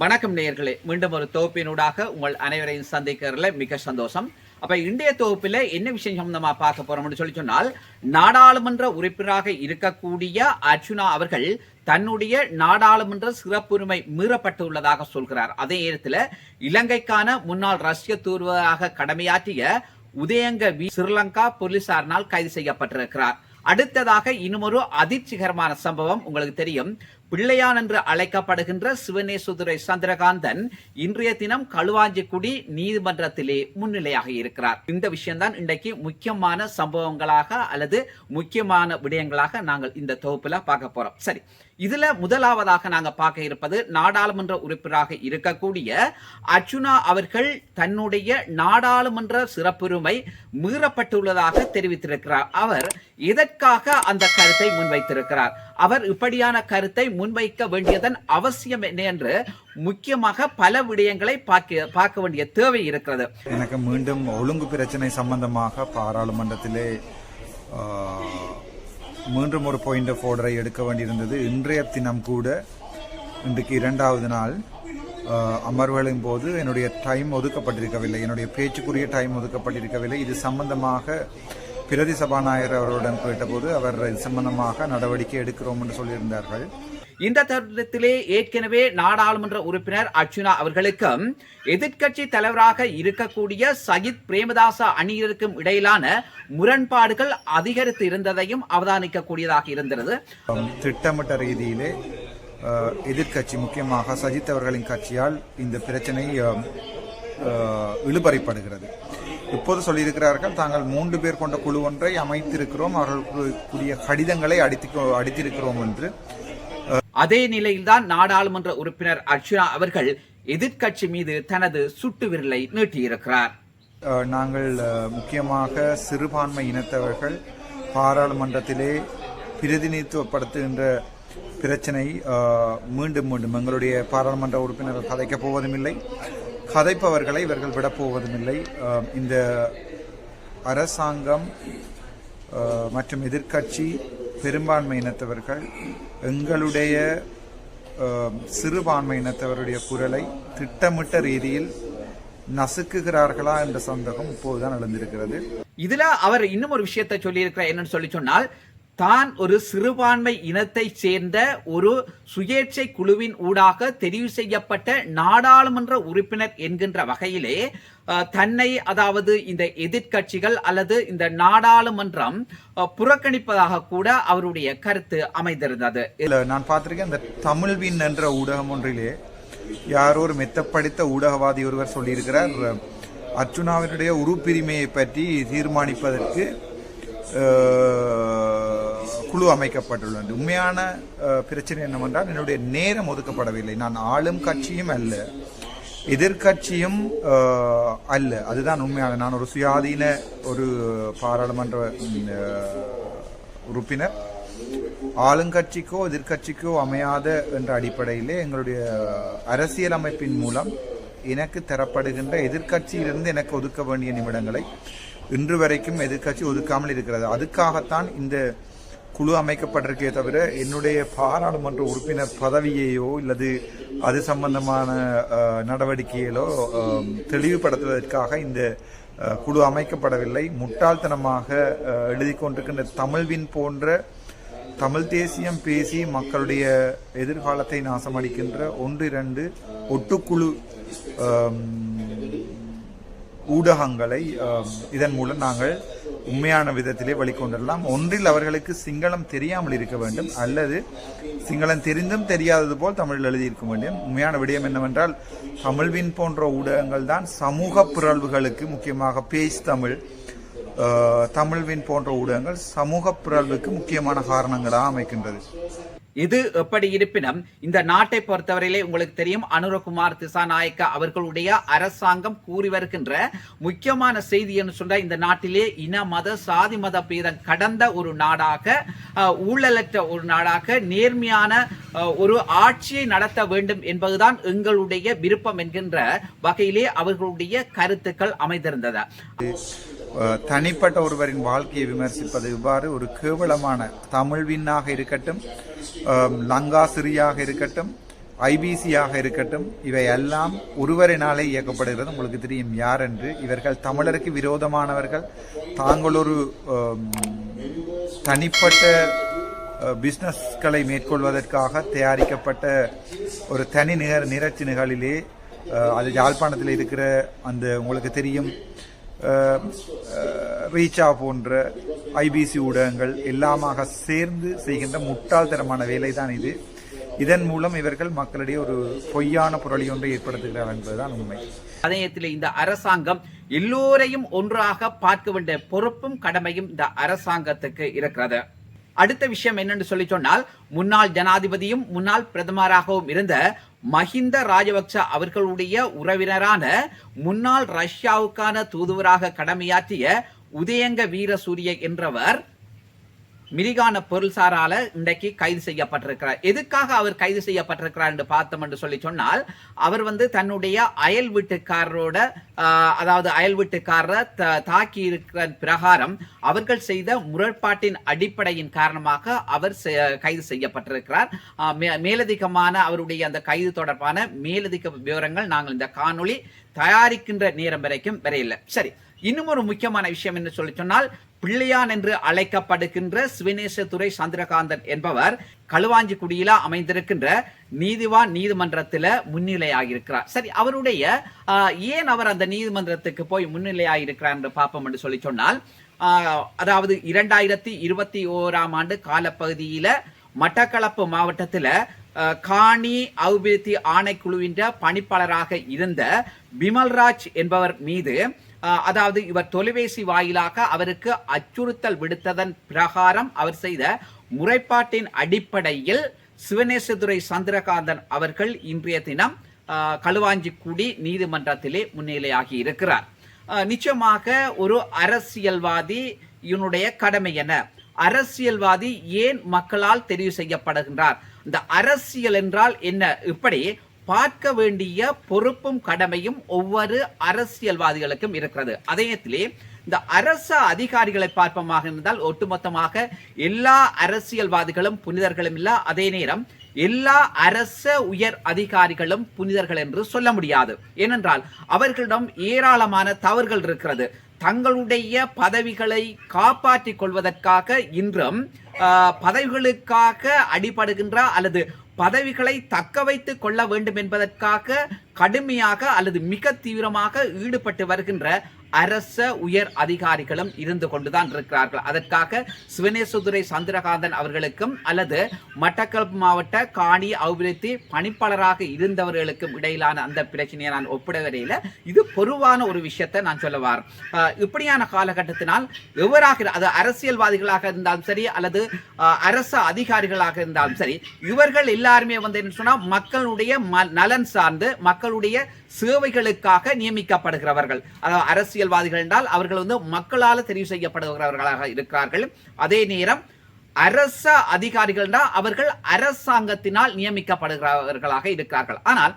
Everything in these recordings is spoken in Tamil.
வணக்கம் நேயர்களே. மீண்டும் ஒரு தொகுப்பினூடாக உங்கள் அனைவரையும் சந்திக்கிறதுல மிக சந்தோஷம். அப்ப இன்றைய தொகுப்பில் என்ன விஷயம் சம்பந்தமா பார்க்க போறோம்னு சொல்லி சொன்னால் நாடாளுமன்ற உறுப்பினராக இருக்கக்கூடிய அர்ச்சுனா அவர்கள் தன்னுடைய நாடாளுமன்ற சிறப்புரிமை மீறப்பட்டுள்ளதாக சொல்கிறார். அதே நேரத்தில் இலங்கைக்கான முன்னாள் ரஷ்ய தூர்வராக கடமையாற்றிய உதயங்க வி. ஸ்ரீலங்கா போலீசாரினால் கைது செய்யப்பட்டிருக்கிறார். அடுத்ததாக இன்னுமொரு அதிர்ச்சிகரமான சம்பவம் உங்களுக்கு தெரியும். பிள்ளையான் என்று அழைக்கப்படுகின்ற சிவனேசுதுரை சந்திரகாந்தன் இன்றைய தினம் களுவாஞ்சிக்குடி நீதிமன்றத்திலே முன்னிலையாக இருக்கிறார். இந்த விஷயம்தான் இன்றைக்கு முக்கியமான சம்பவங்களாக அல்லது முக்கியமான விடயங்களாக நாங்கள் இந்த தொகுப்புல பார்க்க போறோம். சரி இதுல முதலாவதாக நாங்க பார்க்க இருப்பது நாடாளுமன்ற உறுப்பினராக இருக்கக்கூடிய அர்ச்சுனா அவர்கள் தன்னுடைய நாடாளுமன்ற சிறப்புரிமை மீறப்பட்டுள்ளதாக தெரிவித்திருக்கிறார். அவர் இதற்காக அந்த கருத்தை முன்வைத்திருக்கிறார்? அவர் இப்படியான கருத்தை முன்வைக்க வேண்டியதன் அவசியம் என்ன என்று முக்கியமாக பல விடயங்களை பார்க்க பார்க்க வேண்டிய தேவை இருக்கிறது. எனக்கு மீண்டும் ஒழுங்கு பிரச்சனை சம்பந்தமாக பாராளுமன்றத்திலே மீண்டும் ஒரு பாயிண்ட் ஆஃப் ஆர்டரை எடுக்க வேண்டியிருந்தது. இன்றைய தினம் கூட இன்றைக்கு இரண்டாவது நாள் அமர்வுகளின் போது என்னுடைய டைம் ஒதுக்கப்பட்டிருக்கவில்லை. என்னுடைய பேச்சுக்குரிய டைம் ஒதுக்கப்பட்டிருக்கவில்லை. இது சம்பந்தமாக பிரதி சபாநாயகர் அவருடன் கேட்டபோது அவர் இது சம்பந்தமாக நடவடிக்கை எடுக்கிறோம் என்று சொல்லியிருந்தார்கள். இந்த தருணத்திலே ஏற்கனவே நாடாளுமன்ற உறுப்பினர் அர்ச்சுனா அவர்களுக்கும் எதிர்க்கட்சி தலைவராக இருக்கக்கூடிய சஜித் பிரேமதாச அணியினருக்கும் இடையிலான முரண்பாடுகள் அதிகரித்து இருந்ததையும் அவதானிக்கக்கூடியதாக இருந்தது. திட்டமிட்ட ரீதியிலே எதிர்க்கட்சி முக்கியமாக சஜித் அவர்களின் கட்சியால் இந்த பிரச்சனை இழுபறிப்படுகிறது. இப்போது சொல்லியிருக்கிறார்கள் தாங்கள் மூன்று பேர் கொண்ட குழு ஒன்றை அமைத்திருக்கிறோம். அவர்களுக்குரிய கடிதங்களை அடித்து அடித்திருக்கிறோம் என்று. அதே நிலையில்தான் நாடாளுமன்ற உறுப்பினர் அர்ச்சுனா அவர்கள் எதிர்க்கட்சி மீது தனது சுட்டு விரலை நீட்டியிருக்கிறார். நாங்கள் முக்கியமாக சிறுபான்மை இனத்தவர்கள் பாராளுமன்றத்திலே பிரதிநிதித்துவப்படுத்துகின்ற பிரச்சனை மீண்டும் மீண்டும் எங்களுடைய பாராளுமன்ற உறுப்பினர்கள் கதைக்கப் போவதுமில்லை. கதைப்பவர்களை இவர்கள் விடப் போவதுமில்லை இந்த அரசாங்கம் மற்றும் எதிர்க்கட்சி பெரும்பான்மை இனத்தவர்கள் எங்களுடைய சிறுபான்மை இனத்தவருடைய குரலை திட்டமிட்ட ரீதியில் நசுக்குகிறார்களா என்ற சந்தேகம் இப்போதுதான் எழுந்திருக்கிறது. இதுல அவர் இன்னும் ஒரு விஷயத்தை சொல்லியிருக்கிறார். என்னன்னு சொல்லி சொன்னால் தான் ஒரு சிறுபான்மை இனத்தைச் சேர்ந்த ஒரு சுயேட்சை குழுவின் ஊடாக தெரிவு செய்யப்பட்ட நாடாளுமன்ற உறுப்பினர் என்கின்ற வகையிலே தன்னை அதாவது இந்த எதிர்க்கட்சிகள் அல்லது இந்த நாடாளுமன்றம் புறக்கணிப்பதாக கூட அவருடைய கருத்து அமைந்திருந்தது. நான் பார்த்திருக்கேன் இந்த தமிழ்வின் என்ற ஊடகம் ஒன்றிலே யாரோ ஒரு மெத்தப்படித்த ஊடகவாதி ஒருவர் சொல்லியிருக்கிறார் அர்ச்சுனாவினுடைய உருப்பிரிமையை பற்றி தீர்மானிப்பதற்கு குழு அமைக்கப்பட்டுள்ளது. உண்மையான பிரச்சனை என்னவென்றால் என்னுடைய நேரம் ஒதுக்கப்படவில்லை. நான் ஆளும் கட்சியும் அல்ல எதிர்க்கட்சியும் அல்ல. அதுதான் உண்மையான. நான் ஒரு சுயாதீன ஒரு பாராளுமன்ற உறுப்பினர். ஆளுங்கட்சிக்கோ எதிர்க்கட்சிக்கோ அமையாத என்ற அடிப்படையிலே எங்களுடைய அரசியல் அமைப்பின் மூலம் எனக்கு தரப்படுகின்ற எதிர்க்கட்சியிலிருந்து எனக்கு ஒதுக்க வேண்டிய நிமிடங்களை இன்று வரைக்கும் எதிர்க்கட்சி ஒதுக்காமல் இருக்கிறது. அதுக்காகத்தான் இந்த குழு அமைக்கப்பட்டிருக்கே தவிர என்னுடைய பாராளுமன்ற உறுப்பினர் பதவியையோ இல்லது அது சம்பந்தமான நடவடிக்கையிலோ தெளிவுபடுத்துவதற்காக இந்த குழு அமைக்கப்படவில்லை. முட்டாள்தனமாக எழுதி கொண்டிருக்கின்ற தமிழ்வின் போன்ற தமிழ் தேசியம் பேசி மக்களுடைய எதிர்காலத்தை நாசமடிக்கின்ற ஒன்று இரண்டு ஒட்டுக்குழு ஊடகங்களை இதன் மூலம் நாங்கள் உண்மையான விதத்திலே வழிகொண்டிடலாம். ஒன்றில் அவர்களுக்கு சிங்களம் தெரியாமல் இருக்க வேண்டும். அல்லது சிங்களம் தெரிந்தும் தெரியாதது போல் தமிழில் எழுதியிருக்க வேண்டும். உண்மையான விடயம் என்னவென்றால் தமிழ்வின் போன்ற ஊடகங்கள் தான் சமூக பிறழ்வுகளுக்கு முக்கியமாக பேஸ் தமிழ் தமிழ்வின் போன்ற ஊடகங்கள் சமூக பிறழ்வுக்கு முக்கியமான காரணங்களாக அமைக்கின்றது. இது எப்படி இருப்பினும் இந்த நாட்டை பொறுத்தவரையிலே உங்களுக்கு தெரியும் அனுரகுமார் திசாநாயக்க அவர்களுடைய அரசாங்கம் கூறி வருகின்ற முக்கியமான செய்தி என்று சொன்ன இந்த நாட்டிலே இன மத சாதி மத பேதம் கடந்த ஒரு நாடாக அஹ், ஊழலற்ற ஒரு நாடாக நேர்மையான அஹ், ஒரு ஆட்சியை நடத்த வேண்டும் என்பதுதான் எங்களுடைய விருப்பம் என்கின்ற வகையிலே அவர்களுடைய கருத்துக்கள் அமைந்திருந்தது. தனிப்பட்ட ஒருவரின் வாழ்க்கையை விமர்சிப்பது இவ்வாறு ஒரு கேவலமான தமிழ்வின்னாக இருக்கட்டும் லங்கா லங்காசிரியாக இருக்கட்டும் ஐபிசியாக இருக்கட்டும் இவை எல்லாம் ஒருவரினாலே இயக்கப்படுகிறது. உங்களுக்கு தெரியும் யார் என்று இவர்கள் தமிழருக்கு விரோதமானவர்கள். தாங்கள் ஒரு தனிப்பட்ட பிஸ்னஸ்களை மேற்கொள்வதற்காக தயாரிக்கப்பட்ட ஒரு தனி நிகர் நிகழ்ச்சி நிகழிலே அது யாழ்ப்பாணத்தில் இருக்கிற அந்த உங்களுக்கு தெரியும் ரீச்சா போன்ற ஐபிசி ஊடகங்கள் எல்லாமாக சேர்ந்து செய்கின்ற முட்டாள்தரமான வேலை தான் இது. இதன் மூலம் இவர்கள் மக்களிடையே ஒரு பொய்யான புரளி ஒன்றை ஏற்படுத்துகிறார் என்பதுதான் உண்மை. அதயத்தில் இந்த அரசாங்கம் எல்லோரையும் ஒன்றாக பார்க்க வேண்டிய பொறுப்பும் கடமையும் இந்த அரசாங்கத்துக்கு இருக்கிறது. அடுத்த விஷயம் என்னன்னு சொல்லி சொன்னால் முன்னாள் ஜனாதிபதியும் முன்னாள் பிரதமராகவும் இருந்த மஹிந்த ராஜபக்ச அவர்களுடைய உறவினரான முன்னாள் ரஷ்யாவுக்கான தூதுவராக கடமையாற்றிய உதயங்க வீரசூரிய என்றவர் மிரிகான பொருள்சாரால இன்றைக்கு கைது செய்யப்பட்டிருக்கிறார். எதுக்காக அவர் கைது செய்யப்பட்டிருக்கிறார் என்று பார்த்தோம் என்று சொல்லி சொன்னால் அவர் வந்து தன்னுடைய அயல் வீட்டுக்காரரோட அதாவது அயல் வீட்டுக்காரரை த- தாக்கி இருக்கிற பிரகாரம் அவர்கள் செய்த முரண்பாட்டின் அடிப்படையின் காரணமாக அவர் செ- கைது செய்யப்பட்டிருக்கிறார். மேலதிகமான அவருடைய அந்த கைது தொடர்பான மேலதிக விவரங்கள் நாங்கள் இந்த காணொளி தயாரிக்கின்ற நேரம் வரைக்கும் வரையில்லை. சரி இன்னும் ஒரு முக்கியமான விஷயம் என்று சொல்லி சொன்னால் பிள்ளையான் என்று அழைக்கப்படுகின்ற சிவனேசதுரை சந்திரகாந்தன் என்பவர் களுவாஞ்சிக்குடியில அமைந்திருக்கின்ற நீதிவான் நீதிமன்றத்தில் முன்னிலையாகியிருக்கிறார் சரி அவருடைய ஏன் அவர் அந்த நீதிமன்றத்துக்கு போய் முன்னிலையாகியிருக்கிறார் என்று பார்ப்போம் என்று சொல்லி சொன்னால் அதாவது இரண்டாயிரத்தி இருபத்தி ஓராம் ஆண்டு காலப்பகுதியில் மட்டக்களப்பு மாவட்டத்தில் காணி அபிவிருத்தி ஆணைக்குழுவின் பணிப்பாளராக இருந்த பிமல்ராஜ் என்பவர் மீது அதாவது இவர் தொலைபேசி வாயிலாக அவருக்கு அச்சுறுத்தல் விடுத்ததன் பிரகாரம் அவர் செய்த முறைப்பாட்டின் அடிப்படையில் சிவனேசதுரை சந்திரகாந்தன் அவர்கள் இன்றைய தினம் கழுவாஞ்சிக்குடி களுவாஞ்சிக்குடி நீதிமன்றத்திலே முன்னிலையாகி இருக்கிறார். நிச்சயமாக ஒரு அரசியல்வாதி இவனுடைய கடமை என அரசியல்வாதி ஏன் மக்களால் தெரிவு செய்யப்படுகின்றார்? இந்த அரசியல் என்றால் என்ன? இப்படி பார்க்க வேண்டிய பொறுப்பும் கடமையும் ஒவ்வொரு அரசியல்வாதிகளுக்கும் இருக்கிறது. அதயத்திலே இந்த அரச அதிகாரிகளை பார்ப்பமாக இருந்தால் ஒட்டுமொத்தமாக எல்லா அரசியல்வாதிகளும் புனிதர்களும் இல்ல. அதே நேரம் எல்லா அரச உயர் அதிகாரிகளும் புனிதர்கள் என்று சொல்ல முடியாது. ஏனென்றால் அவர்களிடம் ஏராளமான தவறுகள் இருக்கிறது. தங்களுடைய பதவிகளை காப்பாற்றிக் கொள்வதற்காக இன்றும் பதவிகளுக்காக அடிபடுகின்ற அல்லது பதவிகளை தக்க வைத்து கொள்ள வேண்டும் என்பதற்காக கடுமையாக அல்லது மிக தீவிரமாக ஈடுபட்டு வருகின்ற அரச உயர் அதிகாரிகளும் இருந்து கொண்டுதான் இருக்கிறார்கள். அதற்காக சிவனேசுதுரை சந்திரகாந்தன் அவர்களுக்கும் அல்லது மட்டக்களப்பு மாவட்ட காணி அபிவிருத்தி பணிப்பாளராக இருந்தவர்களுக்கும் இடையிலான அந்த பிரச்சனையை நான் ஒப்பிட வரையில இது பொதுவான ஒரு விஷயத்தை நான் சொல்லுவார். இப்படியான காலகட்டத்தினால் எவராக அது அரசியல்வாதிகளாக இருந்தாலும் சரி அல்லது அரச அதிகாரிகளாக இருந்தாலும் சரி இவர்கள் எல்லாருமே வந்து என்ன சொன்னால் மக்களுடைய ம- நலன் சார்ந்து மக்களுடைய சேவைகளுக்காக நியமிக்கப்படுகிறவர்கள். அதாவது அரசியல்வாதிகள் என்றால் அவர்கள் வந்து மக்களால் தெரிவு செய்யப்படுகிறவர்களாக இருக்கிறார்கள். அதே நேரம் அரச அதிகாரிகள் என்றால் அவர்கள் அரசாங்கத்தினால் நியமிக்கப்படுகிறவர்களாக இருக்கிறார்கள். ஆனால்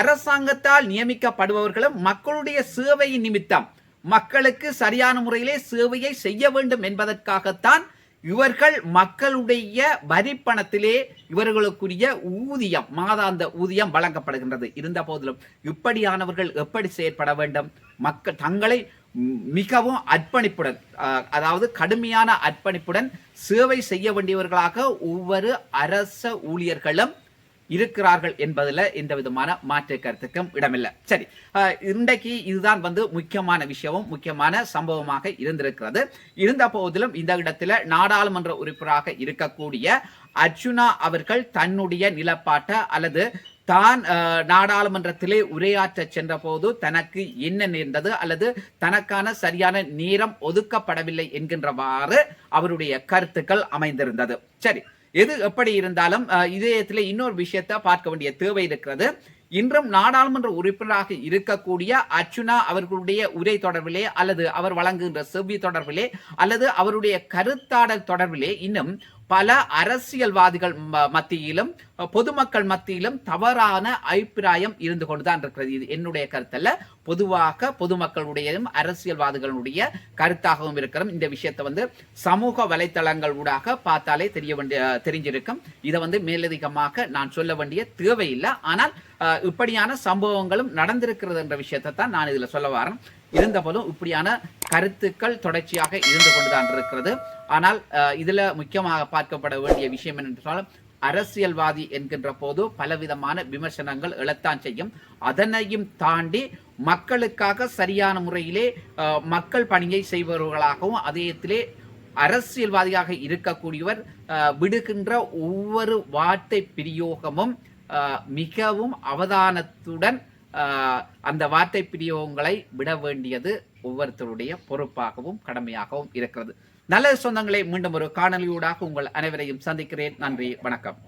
அரசாங்கத்தால் நியமிக்கப்படுபவர்களும் மக்களுடைய சேவையின் நிமித்தம் மக்களுக்கு சரியான முறையிலே சேவையை செய்ய வேண்டும் என்பதற்காகத்தான் இவர்கள் மக்களுடைய வரிப்பணத்திலே இவர்களுக்குரிய ஊதியம் மாதாந்த ஊதியம் வழங்கப்படுகின்றது. இருந்த போதிலும் இப்படியானவர்கள் எப்படி செயற்பட வேண்டும்? மக்கள் தங்களை மிகவும் அர்ப்பணிப்புடன் அதாவது கடுமையான அர்ப்பணிப்புடன் சேவை செய்ய வேண்டியவர்களாக ஒவ்வொரு அரச ஊழியர்களும் இருக்கிறார்கள் என்பதில் எந்த விதமான மாற்று கருத்துக்கும் இடமில்லை. சரி இன்றைக்கு இதுதான் வந்து முக்கியமான விஷயமும் முக்கியமான சம்பவமாக இருந்திருக்கிறது. இருந்த போதிலும் இந்த இடத்துல நாடாளுமன்ற உறுப்பினராக இருக்கக்கூடிய அர்ஜுனா அவர்கள் தன்னுடைய நிலப்பாட்டை அல்லது தான் நாடாளுமன்றத்திலே உரையாற்ற சென்றபோது தனக்கு என்ன நேர்ந்தது அல்லது தனக்கான சரியான நேரம் ஒதுக்கப்படவில்லை என்கின்றவாறு அவருடைய கருத்துக்கள் அமைந்திருந்தது. சரி எது எப்படி இருந்தாலும் இதயத்தில் இதயத்திலே இன்னொரு விஷயத்தை பார்க்க வேண்டிய தேவை இருக்கிறது. இன்றும் நாடாளுமன்ற உறுப்பினராக இருக்கக்கூடிய அர்ச்சுனா அவர்களுடைய உரை தொடர்பிலே அல்லது அவர் வழங்குகின்ற செவ்வி தொடர்பிலே அல்லது அவருடைய கருத்தாடல் தொடர்பிலே இன்னும் பல அரசியல்வாதிகள் ம- மத்தியிலும் பொதுமக்கள் மத்தியிலும் தவறான அபிப்பிராயம் இருந்து கொண்டுதான் இருக்கிறது. இது என்னுடைய கருத்தல்ல. பொதுவாக பொதுமக்களுடையதும் அரசியல்வாதிகளுடைய கருத்தாகவும் இருக்கிறோம். இந்த விஷயத்தை வந்து சமூக வலைத்தளங்கள் ஊடாக பார்த்தாலே தெரிய வேண்டிய தெரிஞ்சிருக்கும். இதை வந்து மேலதிகமாக நான் சொல்ல வேண்டிய தேவையில்லை. ஆனால் இப்படியான சம்பவங்களும் நடந்திருக்கிறது என்ற விஷயத்தை தான் நான் இதில் சொல்ல வரேன். இருந்தபோதும் இப்படியான கருத்துக்கள் தொடர்ச்சியாக இருந்து கொண்டுதான் இருக்கிறது. ஆனால் இதில் இதுல முக்கியமாக பார்க்கப்பட வேண்டிய விஷயம் என்னென்றால் அரசியல்வாதி என்கின்ற போது பலவிதமான விமர்சனங்கள் எழத்தான் செய்யும். அதனையும் தாண்டி மக்களுக்காக சரியான முறையிலே மக்கள் பணியை செய்பவர்களாகவும் அதயத்திலே அரசியல்வாதியாக இருக்கக்கூடியவர் விடுகின்ற ஒவ்வொரு வார்த்தை பிரயோகமும் மிகவும் அவதானத்துடன் அந்த வார்த்தை பிரயோகங்களை விட வேண்டியது ஒவ்வொருத்தருடைய பொறுப்பாகவும் கடமையாகவும் இருக்கிறது. நல்ல சொந்தங்களை மீண்டும் ஒரு காணொலியூடாக உங்கள் அனைவரையும் சந்திக்கிறேன். நன்றி வணக்கம்.